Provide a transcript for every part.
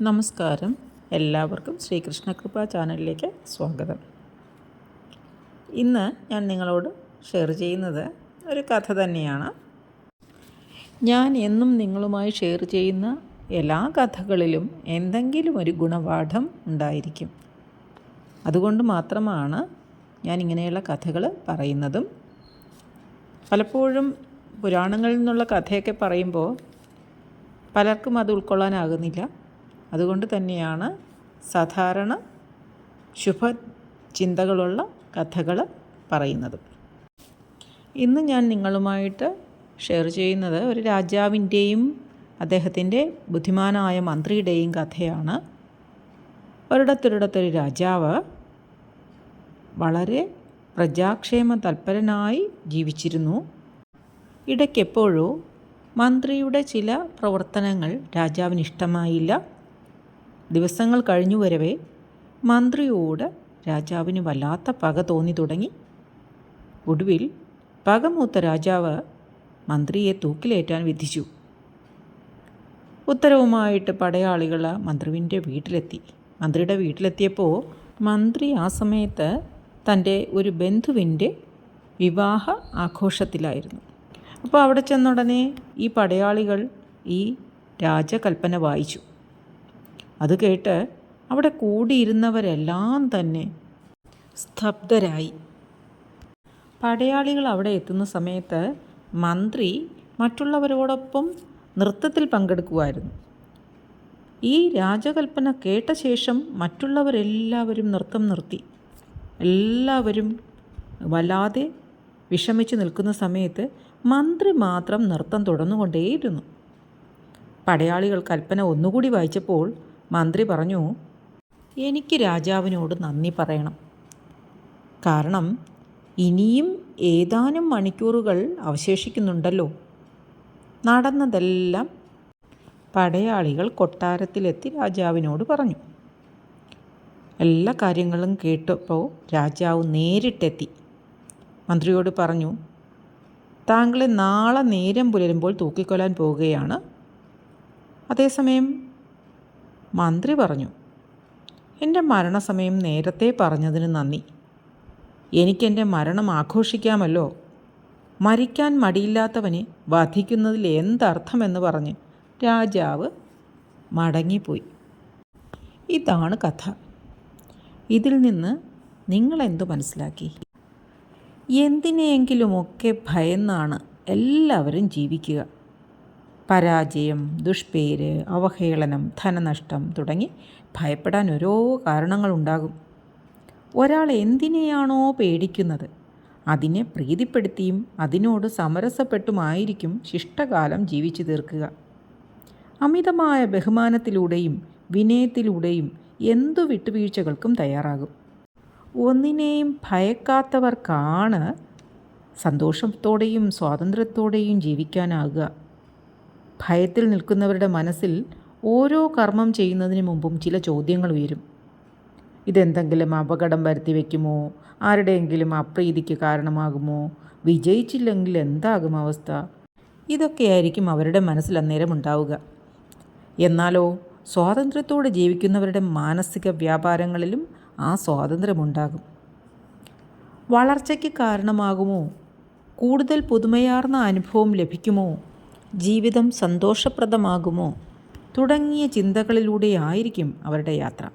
നമസ്കാരം. എല്ലാവർക്കും ശ്രീകൃഷ്ണ കൃപ ചാനലിലേക്ക് സ്വാഗതം. ഇന്ന് ഞാൻ നിങ്ങളോട് ഷെയർ ചെയ്യുന്നത് ഒരു കഥ തന്നെയാണ്. ഞാൻ എന്നും നിങ്ങളുമായി ഷെയർ ചെയ്യുന്ന എല്ലാ കഥകളിലും എന്തെങ്കിലും ഒരു ഗുണപാഠം ഉണ്ടായിരിക്കും. അതുകൊണ്ട് മാത്രമാണ് ഞാൻ ഇങ്ങനെയുള്ള കഥകൾ പറയുന്നതും. പലപ്പോഴും പുരാണങ്ങളിൽ നിന്നുള്ള കഥയൊക്കെ പറയുമ്പോൾ പലർക്കും അത് ഉൾക്കൊള്ളാനാകുന്നില്ല. അതുകൊണ്ട് തന്നെയാണ് സാധാരണ ശുഭ ചിന്തകളുള്ള കഥകൾ പറയുന്നത്. ഇന്ന് ഞാൻ നിങ്ങളുമായിട്ട് ഷെയർ ചെയ്യുന്നത് ഒരു രാജാവിന്റെയും അദ്ദേഹത്തിന്റെ ബുദ്ധിമാനായ മന്ത്രിയുടെയും കഥയാണ്. ഒരിടത്തൊരിടത്തൊരു രാജാവ് വളരെ പ്രജാക്ഷേമ തൽപരനായി ജീവിച്ചിരുന്നു. ഇടയ്ക്കെപ്പോഴോ മന്ത്രിയുടെ ചില പ്രവർത്തനങ്ങൾ രാജാവിന് ഇഷ്ടമായില്ല. ദിവസങ്ങൾ കഴിഞ്ഞു വരവേ മന്ത്രിയോട് രാജാവിന് വല്ലാത്ത പക തോന്നി തുടങ്ങി. ഒടുവിൽ പകമൂത്ത രാജാവ് മന്ത്രിയെ തൂക്കിലേറ്റാൻ വിധിച്ചു. ഉത്തരവുമായിട്ട് പടയാളികൾ മന്ത്രിവിന്റെ വീട്ടിലെത്തി. മന്ത്രിയുടെ വീട്ടിലെത്തിയപ്പോൾ മന്ത്രി ആ സമയത്ത് തന്റെ ഒരു ബന്ധുവിന്റെ വിവാഹ ആഘോഷത്തിലായിരുന്നു. അപ്പോൾ അവിടെ ചെന്നുടനെ ഈ പടയാളികൾ ഈ രാജകൽപ്പന വായിച്ചു. അത് കേട്ട് അവിടെ കൂടിയിരുന്നവരെല്ലാം തന്നെ സ്തബ്ധരായി. പടയാളികൾ അവിടെ എത്തുന്ന സമയത്ത് മന്ത്രി മറ്റുള്ളവരോടൊപ്പം നൃത്തത്തിൽ പങ്കെടുക്കുമായിരുന്നു ഈ രാജകൽപ്പന കേട്ട ശേഷം മറ്റുള്ളവരെല്ലാവരും നൃത്തം നിർത്തി. എല്ലാവരും വല്ലാതെ വിഷമിച്ച് നിൽക്കുന്ന സമയത്ത് മന്ത്രി മാത്രം നൃത്തം തുടർന്നുകൊണ്ടേയിരുന്നു. പടയാളികൾ കൽപ്പന ഒന്നുകൂടി വായിച്ചപ്പോൾ മന്ത്രി പറഞ്ഞു എനിക്ക് രാജാവിനോട് നന്ദി പറയണം. കാരണം ഇനിയും ഏതാനും മണിക്കൂറുകൾ അവശേഷിക്കുന്നുണ്ടല്ലോ. നടന്നതെല്ലാം പടയാളികൾ കൊട്ടാരത്തിലെത്തി രാജാവിനോട് പറഞ്ഞു. എല്ലാ കാര്യങ്ങളും കേട്ടപ്പോൾ രാജാവ് നേരിട്ടെത്തി. മന്ത്രിയോട് പറഞ്ഞു താങ്കളെ നാളെ നേരം പുലരുമ്പോൾ തൂക്കിക്കൊല്ലാൻ പോവുകയാണ്. അതേസമയം മന്ത്രി പറഞ്ഞു. എന്റെ മരണസമയം നേരത്തെ പറഞ്ഞതിന് നന്ദി. എനിക്കെന്റെ മരണം ആഘോഷിക്കാമല്ലോ. മരിക്കാൻ മടിയില്ലാത്തവനെ വധിക്കുന്നതിൽ എന്തർത്ഥമെന്ന് പറഞ്ഞ് രാജാവ് മടങ്ങിപ്പോയി. ഇതാണ് കഥ. ഇതിൽ നിന്ന് നിങ്ങളെന്തു മനസ്സിലാക്കി? എന്തിനെയെങ്കിലുമൊക്കെ ഭയന്നാണ് എല്ലാവരും ജീവിക്കുക. പരാജയം ദുഷ്പേര് അവഹേളനം ധനനഷ്ടം തുടങ്ങി ഭയപ്പെടാൻ ഓരോ കാരണങ്ങളുണ്ടാകും. ഒരാൾ എന്തിനെയാണോ പേടിക്കുന്നത്? അതിനെ പ്രീതിപ്പെടുത്തിയും അതിനോട് സമരസപ്പെട്ടുമായിരിക്കും ശിഷ്ടകാലം ജീവിച്ചു തീർക്കുക. അമിതമായ ബഹുമാനത്തിലൂടെയും വിനയത്തിലൂടെയും എന്തു വിട്ടുവീഴ്ചകൾക്കും തയ്യാറാകും. ഒന്നിനെയും ഭയക്കാത്തവർക്കാണ് സന്തോഷത്തോടെയും സ്വാതന്ത്ര്യത്തോടെയും ജീവിക്കാനാകുക. ഭയത്തിൽ നിൽക്കുന്നവരുടെ മനസ്സിൽ ഓരോ കർമ്മം ചെയ്യുന്നതിന് മുമ്പും ചില ചോദ്യങ്ങൾ ഉയരും. ഇതെന്തെങ്കിലും അപകടം വരുത്തി വയ്ക്കുമോ ആരുടെയെങ്കിലും അപ്രീതിക്ക് കാരണമാകുമോ? വിജയിച്ചില്ലെങ്കിൽ എന്താകും അവസ്ഥ? ഇതൊക്കെയായിരിക്കും അവരുടെ മനസ്സിൽ അന്നേരം ഉണ്ടാവുക. എന്നാലോ സ്വാതന്ത്ര്യത്തോടെ ജീവിക്കുന്നവരുടെ മാനസിക വ്യാപാരങ്ങളിലും ആ സ്വാതന്ത്ര്യമുണ്ടാകും വളർച്ചയ്ക്ക് കാരണമാകുമോ? കൂടുതൽ പുതുമയാർന്ന അനുഭവം ലഭിക്കുമോ? ജീവിതം സന്തോഷപ്രദമാകുമോ? തുടങ്ങിയ ചിന്തകളിലൂടെയായിരിക്കും അവരുടെ യാത്ര.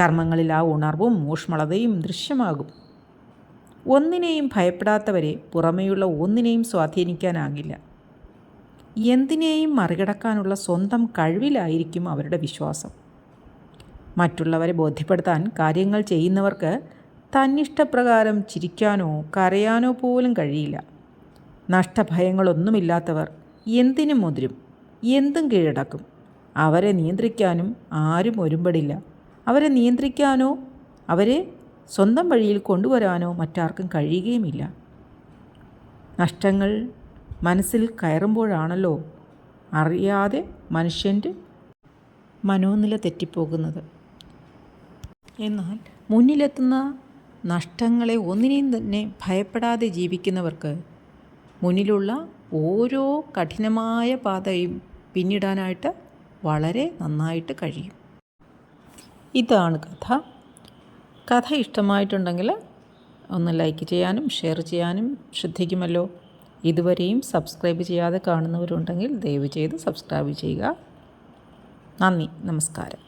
കർമ്മങ്ങളിൽ ആ ഉണർവും ഊഷ്മളതയും ദൃശ്യമാകും. ഒന്നിനെയും ഭയപ്പെടാത്തവരെ പുറമേയുള്ള ഒന്നിനെയും സ്വാധീനിക്കാനാകില്ല. എന്തിനേയും മറികടക്കാനുള്ള സ്വന്തം കഴിവിലായിരിക്കും അവരുടെ വിശ്വാസം. മറ്റുള്ളവരെ ബോധ്യപ്പെടുത്താൻ കാര്യങ്ങൾ ചെയ്യുന്നവർക്ക് തന്നിഷ്ടപ്രകാരം ചിരിക്കാനോ കരയാനോ പോലും കഴിയില്ല. നഷ്ടഭയങ്ങളൊന്നുമില്ലാത്തവർ എന്തിനും മുതിരും? എന്തും കീഴടക്കും. അവരെ നിയന്ത്രിക്കാനും ആരും ഒരുമ്പടില്ല. അവരെ നിയന്ത്രിക്കാനോ അവരെ സ്വന്തം വഴിയിൽ കൊണ്ടുവരാനോ മറ്റാർക്കും കഴിയുകയുമില്ല. നഷ്ടങ്ങൾ മനസ്സിൽ കയറുമ്പോഴാണല്ലോ അറിയാതെ മനുഷ്യന്റെ മനോനില തെറ്റിപ്പോകുന്നത്. എന്നാൽ മുന്നിലെത്തുന്ന നഷ്ടങ്ങളെ ഒന്നിനെയും തന്നെ ഭയപ്പെടാതെ ജീവിക്കുന്നവർക്ക് മുന്നിലുള്ള ഓരോ കഠിനമായ പാതയും പിന്നിടാനായിട്ട് വളരെ നന്നായിട്ട് കഴിയും. ഇതാണ് കഥ. കഥ ഇഷ്ടമായിട്ടുണ്ടെങ്കിൽ ഒന്ന് ലൈക്ക് ചെയ്യാനും ഷെയർ ചെയ്യാനും ശ്രദ്ധിക്കുമല്ലോ. ഇതുവരെയും സബ്സ്ക്രൈബ് ചെയ്യാതെ കാണുന്നവരുണ്ടെങ്കിൽ ദയവ് ചെയ്ത് സബ്സ്ക്രൈബ് ചെയ്യുക. നന്ദി. നമസ്കാരം.